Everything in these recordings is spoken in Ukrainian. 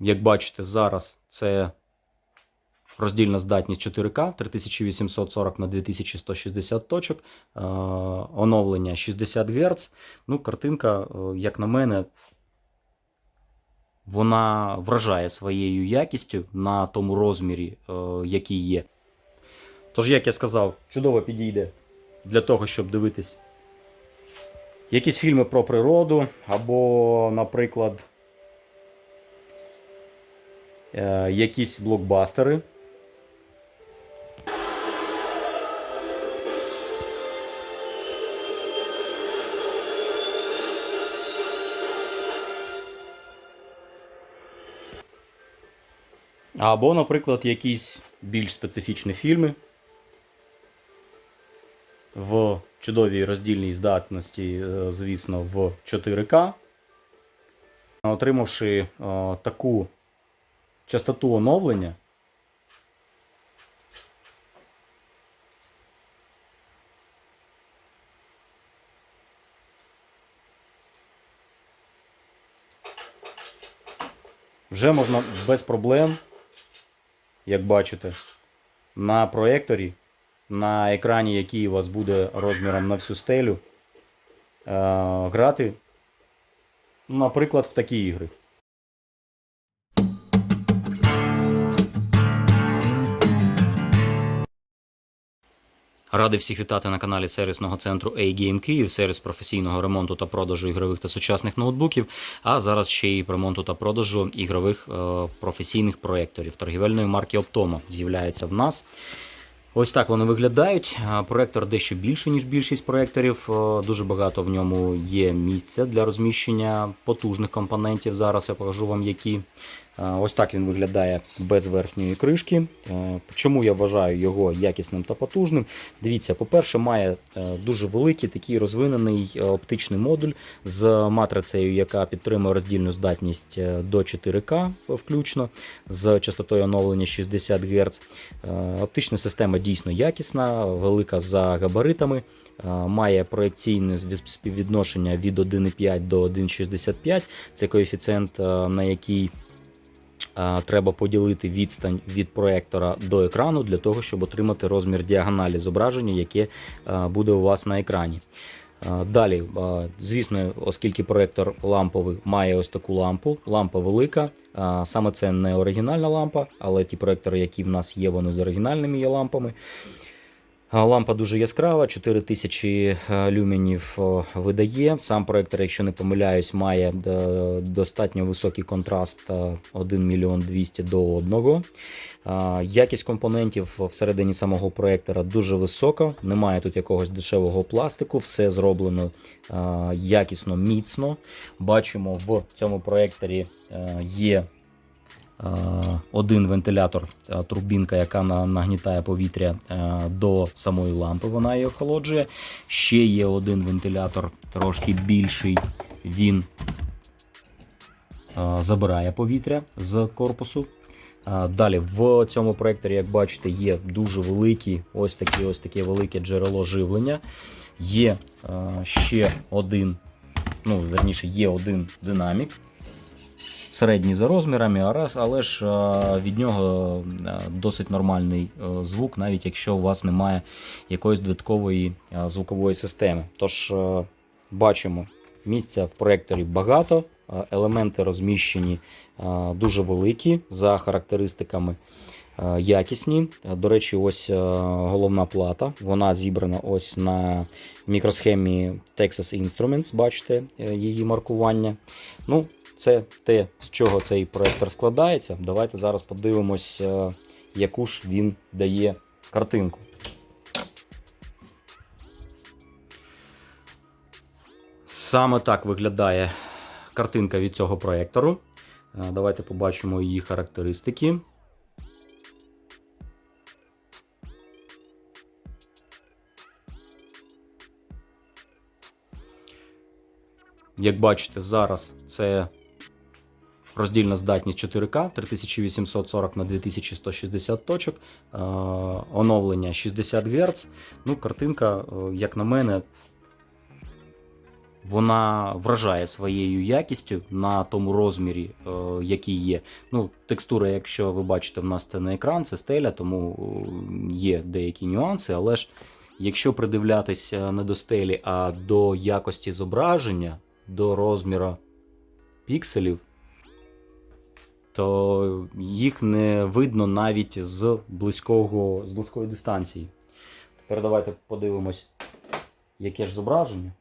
Як бачите, зараз це роздільна здатність 4К 3840 на 2160 точок, е, оновлення 60 Гц. Ну, картинка, е, як на мене, вона вражає своєю якістю на тому розмірі, е, який є. Тож, як я сказав, чудово підійде для того, щоб дивитись якісь фільми про природу, або, наприклад, е, якісь блокбастери. Або, наприклад, якісь більш специфічні фільми в чудовій роздільній здатності, е, звісно, в 4К. Отримавши е, таку частоту оновлення, вже можна без проблем, як бачите, на проєкторі, на екрані, який у вас буде розміром на всю стелю, е, грати, наприклад, в такі ігри. Радий всіх вітати на каналі сервісного центру A-Game Київ, сервіс професійного ремонту та продажу ігрових та сучасних ноутбуків. А зараз ще й ремонту та продажу ігрових е, професійних проєкторів. Торгівельної марки Optomo з'являється в нас. Ось так вони виглядають. Проектор дещо більше, ніж більшість проекторів. Е, Дуже багато в ньому є місця для розміщення потужних компонентів. Зараз я покажу вам які. Ось так він виглядає без верхньої кришки. Е, Чому я вважаю його якісним та потужним? Дивіться, по-перше, має е, дуже великий такий розвинений е, оптичний модуль з матрицею, яка підтримує роздільну здатність до 4К включно з частотою оновлення 60 Гц. Оптична система дійсно якісна, велика за габаритами. Має проекційне співвідношення від 1,5 до 1,65. Це коефіцієнт, на який треба поділити відстань від проектора до екрану для того, щоб отримати розмір діагоналі зображення, яке е, буде у вас на екрані. Е, Далі, е, звісно, оскільки проектор ламповий має ось таку лампу, лампа велика. е, Саме це не оригінальна лампа, але ті проектори, які в нас є, вони з оригінальними є лампами. Лампа дуже яскрава, 4000 е, люменів е, видає. Сам проектор, якщо не помиляюсь, має е, достатньо високий контраст е, 1 мільйон 200 до 1. Е, Якість компонентів всередині самого проектора дуже висока. Немає тут якогось дешевого пластику, все зроблено якісно, міцно. Бачимо, в цьому проекторі є один вентилятор, е, турбінка, яка нагнітає повітря е, до самої лампи, вона її охолоджує. Ще є один вентилятор, трошки більший. Він е, забирає повітря з корпусу. Е, Далі в цьому проекторі, як бачите, є дуже великі, ось такі, ось таке велике джерело живлення. Є е, ще один, ну, верніше, є один динамік середній за розмірами, але ж е, від нього е, досить нормальний е, звук, навіть якщо у вас немає якоїсь додаткової звукової системи. Тож бачимо, місця в проекторі багато, елементи розміщені дуже великі за характеристиками. Е, Якісні. Е, До речі, ось е, головна плата. Вона зібрана ось на мікросхемі Texas Instruments. Бачите її маркування. Ну, це те, з чого цей проектор складається. Давайте зараз подивимось, яку ж він дає картинку. Саме так виглядає картинка від цього проектору. Давайте побачимо її характеристики. Як бачите, зараз це роздільна здатність 4К 3840 на 2160 точок, е, оновлення 60 Гц. Ну, картинка, е, як на мене, вона вражає своєю якістю на тому розмірі, е, який є. Ну, текстура, якщо ви бачите, в нас це не екран, це стеля, тому є деякі нюанси, але ж якщо придивлятися не до стелі, а до якості зображення, до розміру пікселів, то їх не видно навіть з близького, з близької дистанції. Тепер давайте подивимось, яке ж зображення.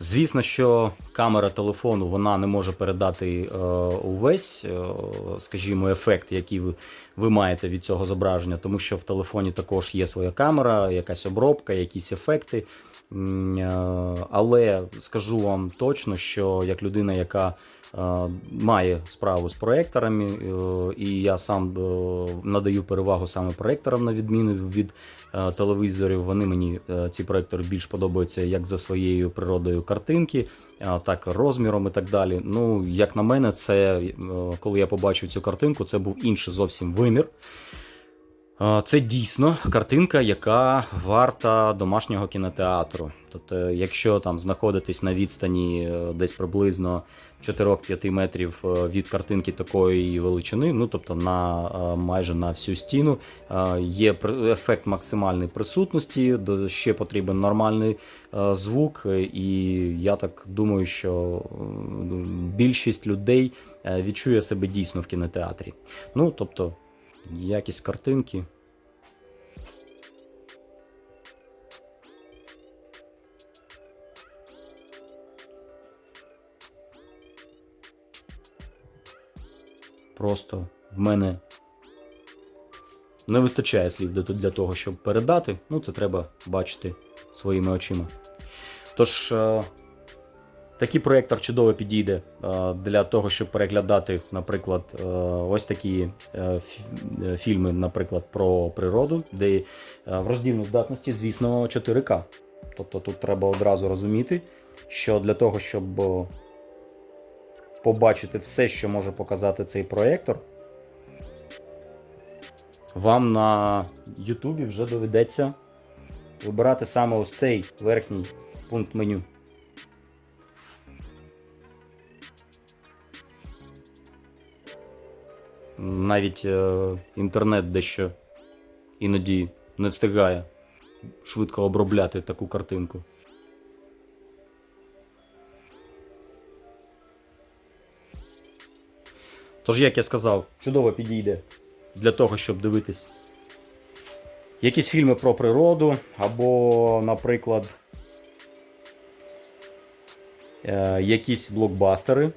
Звісно, що камера телефону вона не може передати е, увесь, е, скажімо, ефект, який ви маєте від цього зображення, тому що в телефоні також є своя камера, якась обробка, якісь ефекти. Е, але скажу вам точно, що як людина, яка е, має справу з проекторами, е, і я сам надаю перевагу саме проекторам, на відміну від телевізорів. Вони мені ці проектори більш подобаються як за своєю природою картинки, так розміром і так далі. Ну, як на мене, це коли я побачив цю картинку, це був інший зовсім вимір. Це дійсно картинка, яка варта домашнього кінотеатру. Тобто, якщо там знаходитись на відстані е, десь приблизно 4-5 метрів е, від картинки такої величини, ну тобто на е, майже на всю стіну, є ефект максимальної присутності, ще потрібен нормальний звук, і я так думаю, що більшість людей відчує себе дійсно в кінотеатрі. Ну тобто, якість картинки. Просто в мене не вистачає слів для, того, щоб передати. Ну, це треба бачити своїми очима. Тож, е, такий проєктор чудово підійде е, для того, щоб переглядати, наприклад, е, ось такі е, фі- фільми, наприклад, про природу, де в роздільній здатності, звісно, 4К. Тобто тут треба одразу розуміти, що для того, щоб побачити все, що може показати цей проєктор, вам на Ютубі вже доведеться вибирати саме ось цей верхній пункт меню. Навіть е, інтернет дещо іноді не встигає швидко обробляти таку картинку. Тож, як я сказав, чудово підійде для того, щоб дивитись якісь фільми про природу, або, наприклад, е, якісь блокбастери.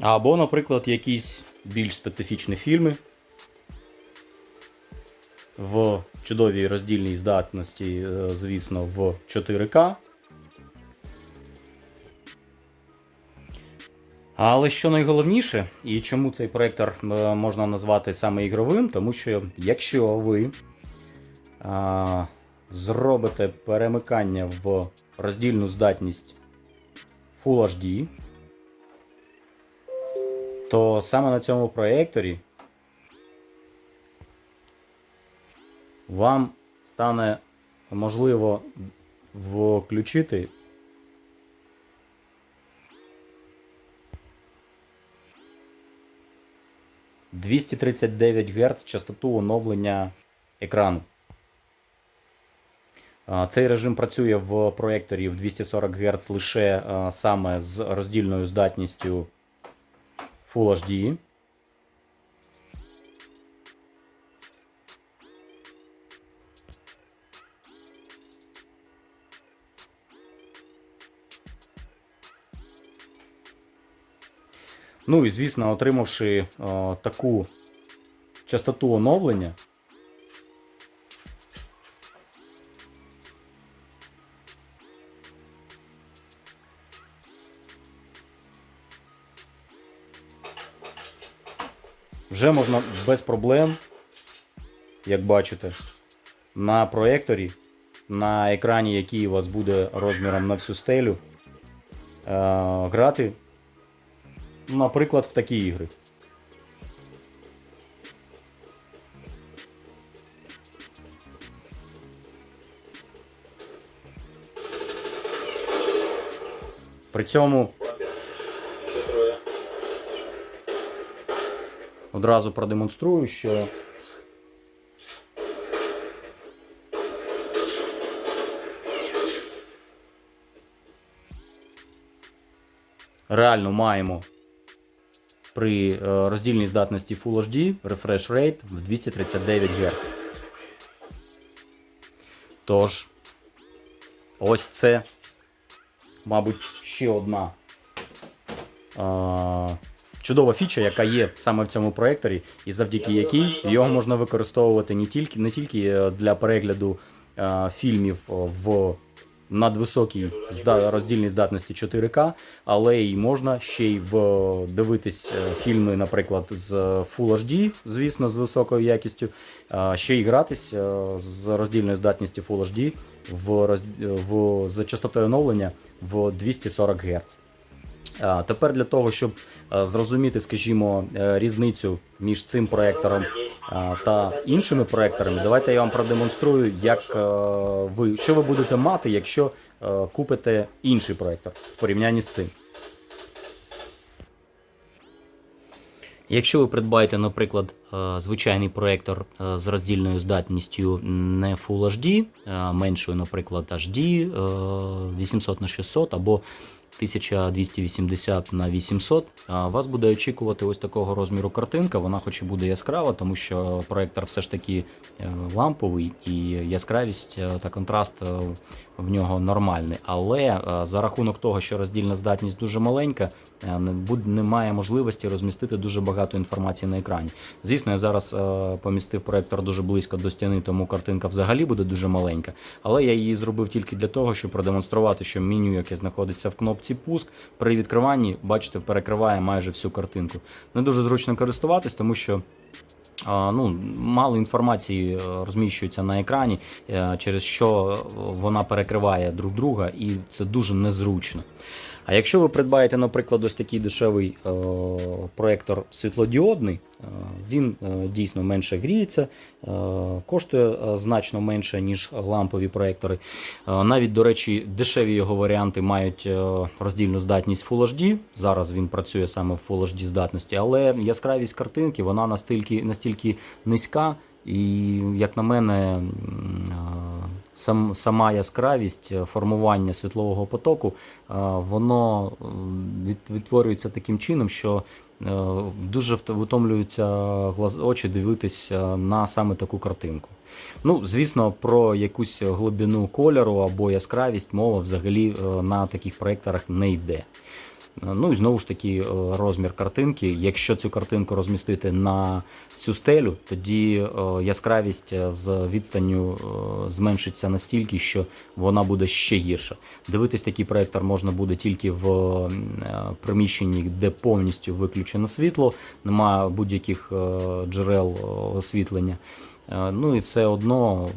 Або, наприклад, якісь більш специфічні фільми в чудовій роздільній здатності, е, звісно, в 4К. Але що найголовніше, і чому цей проектор е, можна назвати саме ігровим, тому що якщо ви а, зробите перемикання в роздільну здатність Full HD, то саме на цьому проєкторі вам стане можливо включити – 239 Гц частоту оновлення екрану. Цей режим працює в проєкторі в 240 Гц лише саме з роздільною здатністю Full HD. Ну і звісно, отримавши о, таку частоту оновлення, вже можна без проблем, як бачите, на проєкторі, на екрані, який у вас буде розміром на всю стелю, е, грати, наприклад, в такі ігри. При цьому одразу продемонструю, що реально маємо при е, роздільній здатності Full HD refresh rate в 239 Гц. Тож, ось це, мабуть, ще одна е, чудова фіча, яка є саме в цьому проєкторі, і завдяки якій його можна використовувати не тільки, не тільки е, для перегляду е, фільмів в надвисокій зда- роздільній здатності 4К, але й можна ще й в дивитись е, фільми, наприклад, з Full HD, звісно, з високою якістю, а ще й гратись е, з роздільною здатністю Full HD в, в, з частотою оновлення в 240 Гц. А, Тепер для того, щоб е, зрозуміти, скажімо, е, різницю між цим проектором та іншими проекторами, давайте я вам продемонструю, як е, ви що ви будете мати, якщо е, купите інший проектор в порівнянні з цим. Якщо ви придбаєте, наприклад, е, звичайний проектор е, з роздільною здатністю не Full HD, меншою, наприклад, HD е, 800 на 600 або 1280 на 800, вас буде очікувати ось такого розміру картинка. Вона хоч і буде яскрава, тому що проектор все ж таки е, ламповий і яскравість е, та контраст е, в нього нормальний. Але за рахунок того, що роздільна здатність дуже маленька, немає можливості розмістити дуже багато інформації на екрані. Звісно, я зараз помістив проектор дуже близько до стіни, тому картинка взагалі буде дуже маленька. Але я її зробив тільки для того, щоб продемонструвати, що меню, яке знаходиться в кнопці пуск, при відкриванні, бачите, перекриває майже всю картинку. Не дуже зручно користуватись, тому що. Ну, мало інформації е, розміщується на екрані, е, через що вона перекриває друг друга, і це дуже незручно. А якщо ви придбаєте, наприклад, ось такий дешевий е, проектор світлодіодний, е, він е, дійсно менше гріється, е, коштує е, значно менше, ніж лампові проектори. Е, навіть, до речі, дешеві його варіанти мають е, роздільну здатність Full HD. Зараз він працює саме в Full HD здатності, але яскравість картинки вона настільки, настільки низька. І, як на мене, сам, сама яскравість е, формування світлового потоку, воно відтворюється таким чином, що е, дуже втомлюються глаз, очі дивитись е, на саме таку картинку. Ну, звісно, про якусь глибину кольору або яскравість мова взагалі е, на таких проєкторах не йде. Ну і знову ж таки е, розмір картинки. Якщо цю картинку розмістити на всю стелю, тоді е, яскравість е, з відстанню зменшиться настільки, що вона буде ще гірша. Дивитись такий проектор можна буде тільки в приміщенні, де повністю виключено світло, немає будь-яких джерел освітлення. Ну і все одно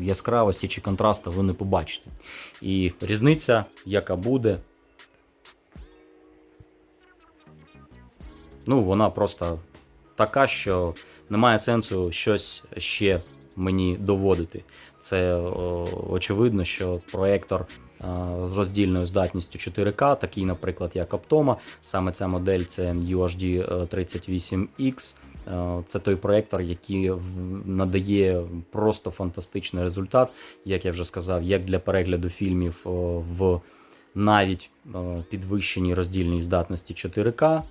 яскравості чи контрасту ви не побачите. І різниця, яка буде, ну, вона просто така, що немає сенсу щось ще мені доводити. Це очевидно, що проектор е, з роздільною здатністю 4К, такий, наприклад, як Optoma, саме ця модель це UHD 38X. Е, Це той проектор, який надає просто фантастичний результат, як я вже сказав, як для перегляду фільмів в навіть е, підвищеній роздільній здатності 4К е,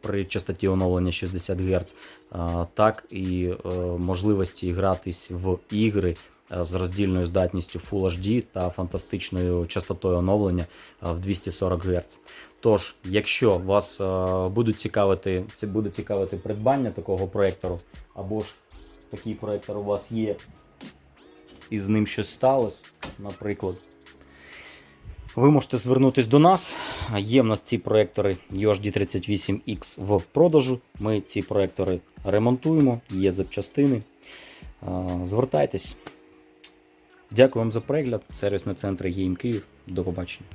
при частоті оновлення 60 Гц, е, так і е, можливості гратись в ігри е, з роздільною здатністю Full HD та фантастичною частотою оновлення е, в 240 Гц. Тож, якщо вас е, будуть цікавити, це буде цікавити придбання такого проектору, або ж такий проектор у вас є, і з ним щось сталося, наприклад. Ви можете звернутися до нас. Є в нас ці проектори UHD 38X в продажу. Ми ці проектори ремонтуємо, є запчастини. Звертайтесь, Дякую вам за перегляд. Сервісний центр Гейм Київ. До побачення.